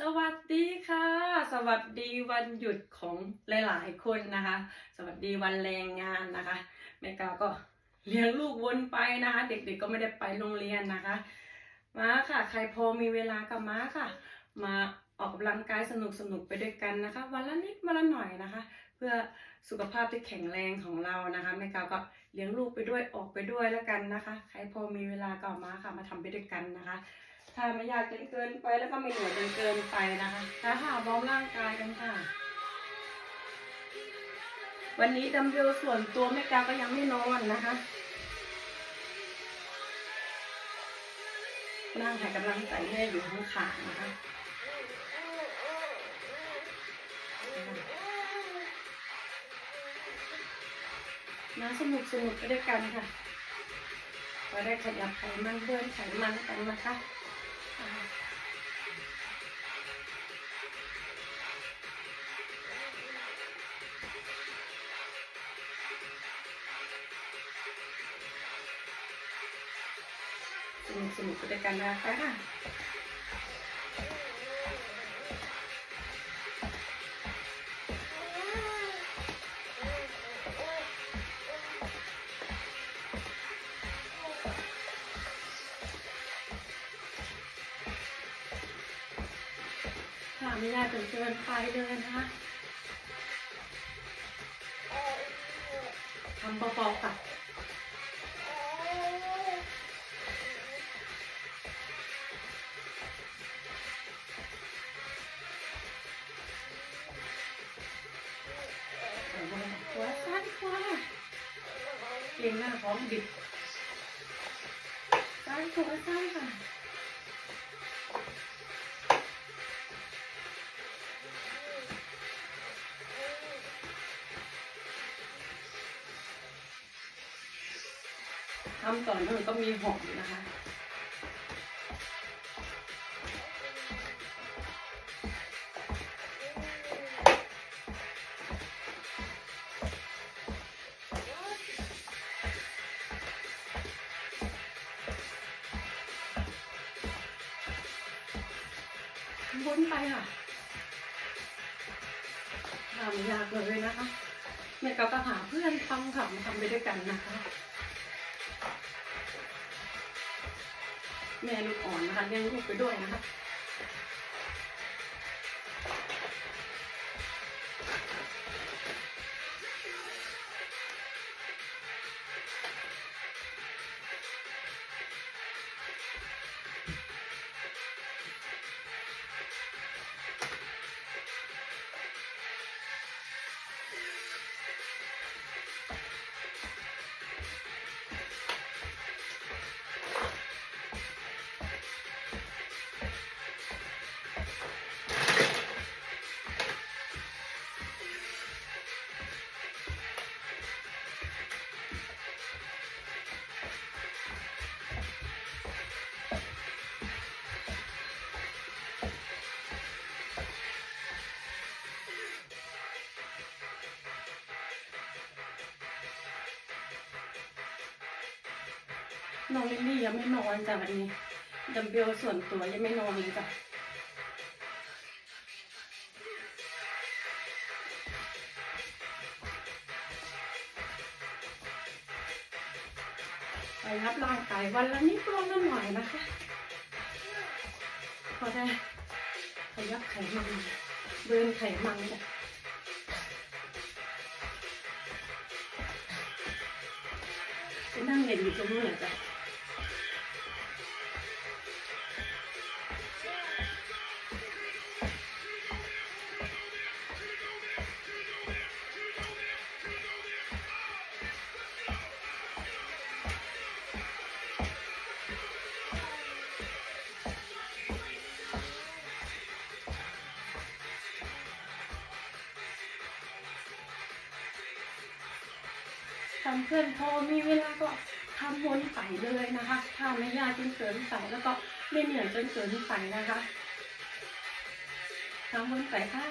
สวัสดีค่ะ สวัสดีวันหยุดของหลาย ๆ คนนะคะ สวัสดีวันแรงงานนะคะแม่กาก็เลี้ยงลูกวนไปนะคะ เด็ก ๆ ก็ไม่ได้ไปโรงเรียนนะคะ มาค่ะ ใครพอมีเวลาก็มาค่ะ มาออกกำลังกายสนุกๆไปด้วยกันนะคะ วันละนิดวันละหน่อยนะคะ เพื่อสุขภาพที่แข็งแรงของเรานะคะแม่กาก็เลี้ยงลูกไปด้วยออกไปด้วยแล้วกันนะคะ ใครพอมีเวลาก็มาค่ะมาทำไปด้วยกันนะคะ ถ้าไม่อยากจนเกินไปแล้วก็ไม่เหนื่อยจนเกินไปนะคะถ้าหาบอมร่างกายกันค่ะ วันนี้ดัมเบลส่วนตัวแม่กาก็ยังไม่นอนนะคะนั่งให้กำลังใจแม่อยู่ข้างขานะคะมาสนุกสนุกไปด้วยกันค่ะก็ได้ขยับไขมันเบิร์นไขมันกันนะคะ อ่าสนุก ค่ะไม่ได้จนเกินไปเลยนะคะทำเบาๆค่ะขวาซ้ายขวาเก่งหน้าพร้อมบิดซ้ายขวาซ้ายค่ะ ทำต่อเนื่องก็มีหอมนะคะวนไปค่ะทำยากเลยนะคะแม่ก็ก็หาเพื่อนทำค่ะมาทำไปด้วยกันนะคะ แม่ลูกอ่อนนะคะเลี้ยงลูกไปด้วยนะคะ น้องลิลลี่ยังไม่นอนจ้ะวันนี้ดัมเบลส่วนตัวยังไม่นอนเลยจ้ะไปรับร่างกายวันละนิดวันละหน่อยนะคะพอได้ขยับไขมันเบิร์นไขมันจ้ะไปนั่งเล่นอยู่ตรงนู้นแหละจ้ะ ทำเพื่อนพอมีเวลาก็ทำวนไปเลยนะคะถ้าไม่ยากจนเกินไปแล้วก็ไม่เหนื่อยจนเกินไปนะคะทำวนไปค่ะ